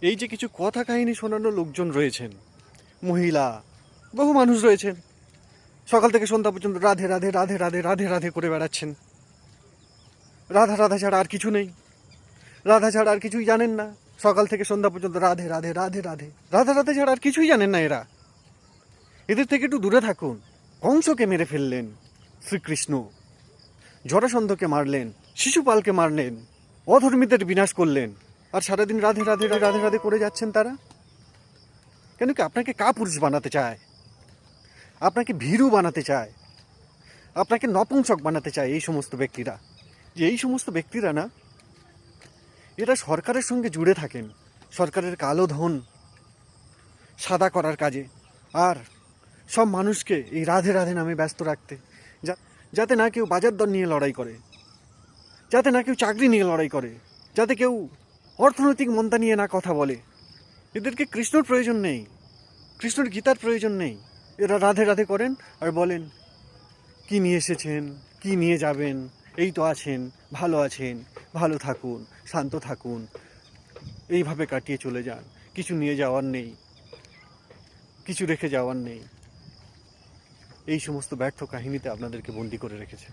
এই যে কিছু কথা কাহিনী শোনানো লোকজন রয়েছেন, মহিলা, বহু মানুষ রয়েছেন। সকাল থেকে সন্ধ্যা পর্যন্ত রাধে রাধে রাধে রাধে রাধে রাধে করে বেড়াচ্ছেন। রাধা রাধা ছাড়া আর কিছু নেই। রাধা ছাড়া আর কিছুই জানেন না। সকাল থেকে সন্ধ্যা পর্যন্ত রাধে রাধে রাধে রাধে। রাধা, রাধে ছাড়া আর কিছুই জানেন না এরা। এদের থেকে একটু দূরে থাকুন। কংসকে মেরে ফেললেন শ্রীকৃষ্ণ। জরাসন্ধকে মারলেন, শিশুপালকে মারলেন, অধর্মীদের বিনাশ করলেন। আর সারাদিন রাধে রাধে রাধে রাধে করে যাচ্ছেন তারা? কেন কি আপনাকে কাপুরুষ বানাতে চায়? আপনাকে ভীরু বানাতে চায়? আপনাকে নপুংসক বানাতে চায় এই সমস্ত ব্যক্তিরা? যে এই সমস্ত ব্যক্তিরা না, এরা সরকারের সঙ্গে জুড়ে থাকেন, সরকারের কালো ধন, সাদা করার কাজে, আর সব মানুষকে এই রাধে রাধে নামে ব্যস্ত রাখতে যাতে না কেউ বাজার দর নিয়ে লড়াই করে, যাতে না কেউ চাকরি নিয়ে লড়াই করে, যাতে কেউ অর্থনৈতিক মন্দা নিয়ে না কথা বলে। এদেরকে কৃষ্ণর প্রয়োজন নেই। কৃষ্ণর গীতার প্রয়োজন নেই। এরা রাধে রাধে করেন আর বলেন, কি নিয়ে এসেছেন? কি নিয়ে যাবেন? এই তো আছেন, ভালো আছেন, ভালো থাকুন, শান্ত থাকুন। এইভাবে কাটিয়ে চলে যান। কিছু নিয়ে যাওয়ার নেই। কিছু রেখে যাওয়ার নেই। এই সমস্ত ব্যর্থ কাহিনীতে আপনাদেরকে বন্দি করে রেখেছে।